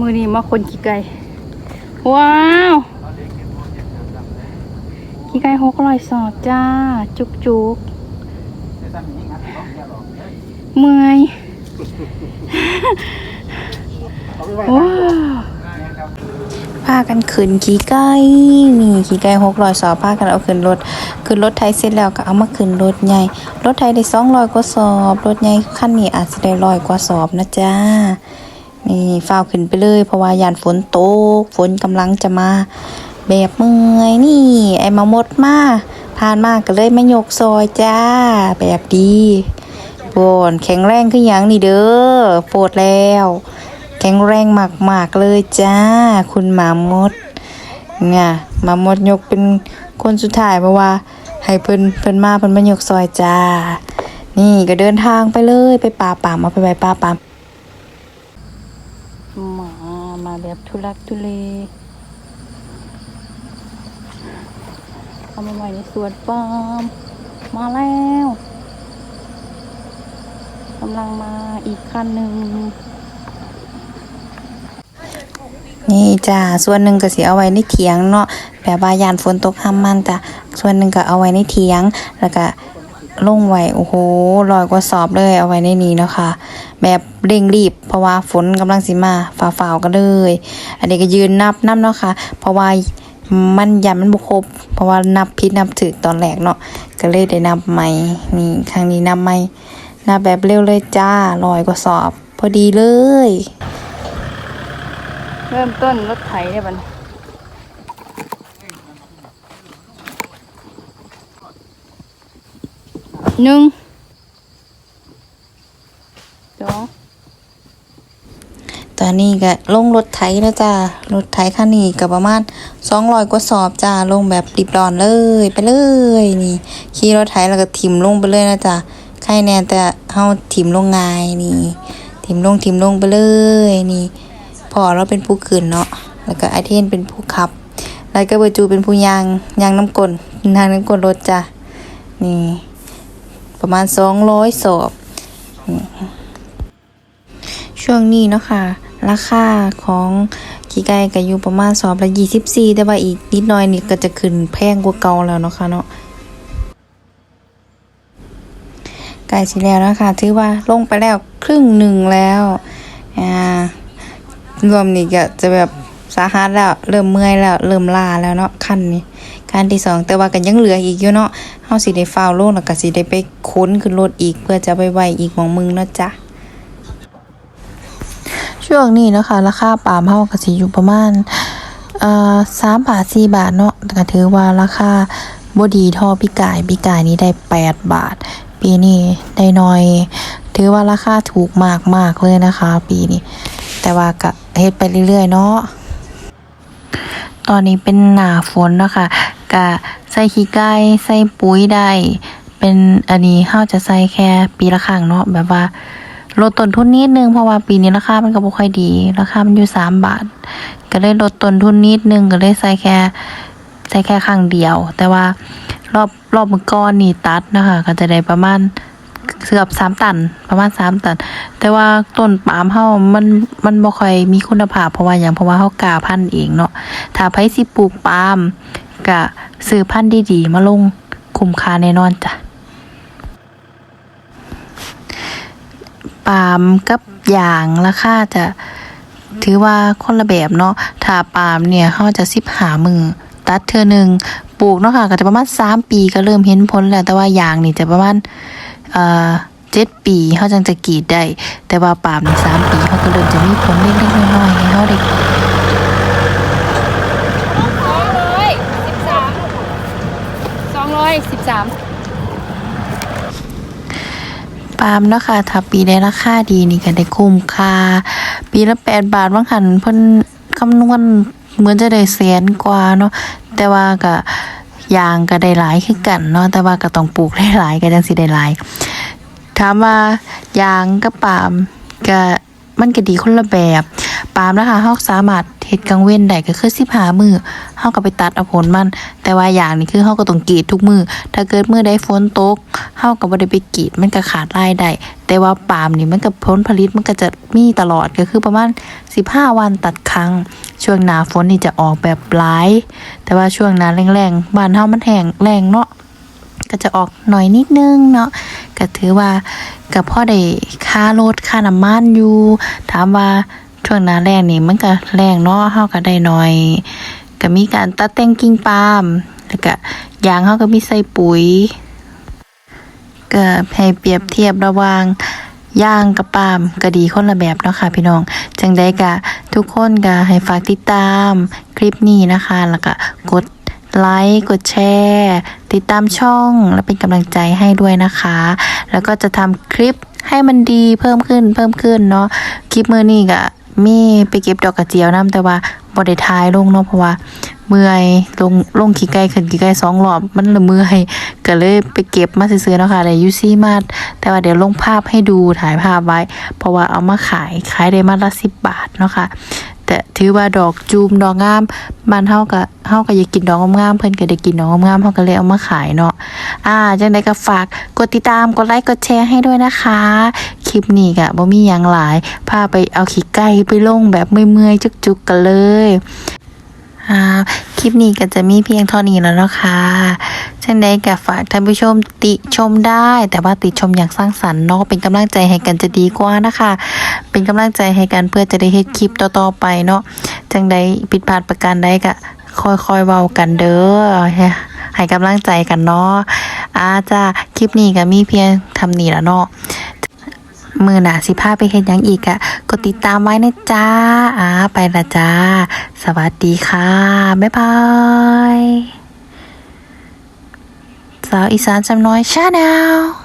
มือนี้มาคนขี้ไก่ว้าวขี้ไก่หกร้อยสอดจ้า จุกจุกเมื่อยว้าวพากันขึ้นขี่ไก่นี่ขี่ไก่หกร้อยสอบพากันเอาขึ้นรถขึ้นรถไทยเสร็จแล้วก็เอามาขึ้นรถใหญ่ รถไทยได้สองร้อยกว่าสอบ รถใหญ่คันนี้อาจจะได้ร้อยกว่าสอบนะจ้า นี่ฟ้าวขึ้นไปเลย เพราะว่ายานฝนตก ฝนกำลังจะมา แบบเมื่อยนี่ ไอ้มาหมดมาผ่านมาก็เลยมายกซอยจ้า แบบดีบนแข็งแรงขึ้นอย่างนี่เด้อปวดแล้ว แข็งแรงมากๆเลยจ้า คุณหมามดเนี่ยหมามดยกเป็นคนสุดท้ายเพราะว่า ให้เพิ่นเพิ่นมาเพิ่นมายกซอยจ้า นี่ก็เดินทางไปเลยไปป่าป่ามาไปไปป่าป่ามา มา แบบทุลักทุเลเอามาไว้ในสวนปาล์มมาแล้วกำลังมาอีกคันหนึ่งนี่จ้าส่วนหนึ่งก็สิเอาไว้ในเถียงเนาะแบบว่ายานฝนตกห้ามมันจ้ะส่วนหนึ่งก็เอาไว้ในเถียงแล้วก็ ลงไว้โอ้โหลอยกว่าสอบเลยเอาไว้ในนี้เนาะค่ะแบบเร่งรีบ เพราะว่าฝนกำลังสิมาฝ่าฝ่ากันเลย อันนี้ก็ยืนนับนับเนาะค่ะ เพราะว่ามันยันมันบุครบเพราะว่านับผิดนับถึกตอนแรกเนาะก็เลยได้นับใหม่นี่ครั้งนี้นับใหม่นับแบบเร็วเลยจ้าลอยกว่าสอบ พอดีเลย เริ่มต้นรถไถได้บัน หนึ่งสองตอนนี้ก็ลงรถไถแล้วจ้ารถไถคันนี้ก็ประมาณสองร้อยกว่าสอบจ้าลงแบบรีบร้อนเลยไปเลยนี่ขี่รถไถแล้วก็ถิ่มลงไปเลยนะจ้าใครแน่แต่เฮาถิ่มลงง่ายนี่ถิ่มลงถิ่มลงไปเลยนี่พอเราเป็นผู้ขืนเนาะแล้วก็ไอเทนเป็นผู้ขับ แล้วก็เบอร์จูเป็นผู้ยางยางน้ำกลยางน้ำกลรถจ้ะนี่ ประมาณสองร้อยศพช่วงนี้เนาะค่ะ ราคาของขี้ไก่ก็อยู่ประมาณสอบละยี่สิบสี่แต่ว่าอีกนิดหน่อยนี่ก็จะขึ้นแพงกว่าเก่าแล้วเนาะค่ะเนาะไก่สิแล้วนะคะ ถือว่าลงไปแล้วครึ่งหนึ่งแล้ว อ่ารวมนี่ก็จะแบบ สาหัสแล้วเริ่มเมื่อยแล้วเริ่มลาแล้วเนาะขั้นนี้ขั้นที่สองแต่ว่ากันยังเหลืออีกอยู่เนาะเฮาสิได้ฟ้าวลงแล้วก็สิได้ไปค้นขึ้นรถอีกเพื่อจะไปไว้อีกหมองมึงเนาะจ้ะช่วงนี้นะคะราคาปาล์มเฮาก็สิอยู่ประมาณเอ่อ3บาท4บาทเนาะก็ถือว่าราคาบ่ดีท่าปีกายปีกายนี้ได้8บาท ปีนี้ได้น้อย ถือว่าราคาถูกมากมากๆเลยนะคะ ปีนี้แต่ว่าก็เฮ็ดไปเรื่อยๆเนาะ ตอนนี้เป็นหนาฝนเนาะคะก็ใส่ขี้ไก่ใส่ปุ๋ยได้เป็นอันนี้เฮาจะใส่แค่ปีละครั้งเนาะแบบว่าลดต้นทุนนิดนึงเพราะว่าปีนี้ราคามันก็บ่ค่อยดีราคามันอยู่สามบาท ก็เลยลดต้นทุนนิดนึงก็เลยใส่แค่ใส่แค่ครั้งเดียว แต่ว่ารอบรอบมือก่อนนี่ตัดนะคะ ก็จะได้ประมาณ เกือบสามตันประมาณสามตัน แต่ว่าต้นปาล์มเฮามันมันบ่ค่อยมีคุณภาพเพราะว่าอย่างเพราะว่าเฮากาพันธุ์เองเนาะถ้าไผสิปลูกปาล์มก็ซื้อพันธุ์ดีๆมาลงคุ้มค่าแน่นอนจ้ะปาล์มกับยางราคาจะถือว่าคนละแบบเนาะถ้าปาล์มเนี่ยเฮาจะ15มือตัดเทื่อหนึ่งปลูกเนาะค่ะก็จะประมาณ3ปีก็เริ่มเห็นผลแล้วแต่ว่ายางนี่จะประมาณ เอ่อเจ็ดปีเขาจังจะกรีดได้ แต่ว่าปาล์มในสามปีเขาก็เริ่มจะมีผลเล็กๆน้อยๆให้เขาได้สองร้อยสิบสามปาล์มเนาะค่ะถ้าปีได้ราคาดีนี่ก็ได้คุ้มค่า ปีละแปดบาทบางหันเพิ่นคำนวณเหมือนจะได้แสนกว่าเนาะแต่ว่าก็ยางก็ได้หลายคือกันเนาะแต่ว่าก็ต้องปลูกได้หลายก็จังสิได้หลาย ถามว่ายางกับปาล์มก็มันก็ดีคนละแบบปาล์มนะคะเฮาสามารถเฮ็ดกลางเว้นได้ก็คือ15มื้อเฮาก็ไปตัดเอาผลมัน แต่ว่าอย่างนี้คือเฮาก็ต้องกรีดทุกมือ ถ้าเกิดมือใดฝนตกเฮาก็บ่ได้ไปกรีดมันก็ขาดรายได้ แต่ว่าปาล์มนี่มันก็ผลผลิตมันก็จะมีตลอดก็คือประมาณ15วันตัดครั้ง ช่วงหน้าฝนนี่จะออกแบบหลาย แต่ว่าช่วงหน้าแรงๆบ้านเฮามันแห้งแรงเนาะก็จะออกหน่อยนิดนึงเนาะ ก็ถือว่ากับพ่อได้ค่ารถค่าน้ำมันอยู่ถามว่าช่วงหน้าแรงนี่มันก็แรงเนาะเฮาก็ได้หน่อยก็มีการตัดแต่งกิ่งปาล์มแล้วก็ยางเฮาก็มีใส่ปุ๋ยก็ให้เปรียบเทียบระหว่างย่างกับปาล์มก็ดีคนละแบบเนาะค่ะพี่น้อง จังใดก็ทุกคนก็ให้ฝากติดตามคลิปนี้นะคะ แล้วก็กด ไลค์กดแชร์ติดตามช่องและเป็นกำลังใจให้ด้วยนะคะ แล้วก็จะทำคลิปให้มันดีเพิ่มขึ้นเพิ่มขึ้นเนาะคลิปมือนี้ก็มีไปเก็บดอกกระเจียวนํแต่ว่าบ่ได้ทายลงเนาะเพราะว่าเมื่อยลงลงขี่ไก่ขึ้นขี่ไก่สองรอบมันละเมื่อยก็เลยไปเก็บมาซื้อๆเนาะค่ะได้อยูซี่มาดแต่ว่าเดี๋ยวลงภาพให้ดูถ่ายภาพไว้ เพราะว่าเอามาขายขายได้มาละสิบบาทเนาะค่ะ แต่ถือว่าดอกจูมดอกงามบ้านเฮาก็เฮาก็อยากกินดอกงามๆเพิ่นก็ได้กินดอกงามๆเฮาก็เลยเอามาขายเนาะอ่าจังไดก็ฝากกดติดตามกดไลค์กดแชร์ให้ด้วยนะคะ คลิปนี้ก็บ่มีหยังหลายพาไปเอาขี้ไก่ไปลงแบบเมื่อยๆจุกๆกันเลย คลิปนี้ก็จะมีเพียงเท่านี้แล้วเนาะค่ะเช่นใดก็ฝากท่านผู้ชมติชมได้ แต่ว่าติชมอย่างสร้างสรรค์เนาะเป็นกำลังใจให้กันจะดีกว่านะคะ เป็นกำลังใจให้กันเพื่อจะได้เฮ็ดคลิปต่อๆไปเนาะจังใดผิดพลาดประการใดก็ค่อยๆเว้ากันเด้อให้กำลังใจกันเนาะอาจ้าคลิปนี้ก็มีเพียงทำนี้แล้วเนาะ มือหนาสิพาไปเห็นยังอีกอะกดติดตามไว้นะจ้าอ่าไปละจ้า สวัสดีค่ะ บ๊ายบายสาวอีสานจำน้อยชาแนล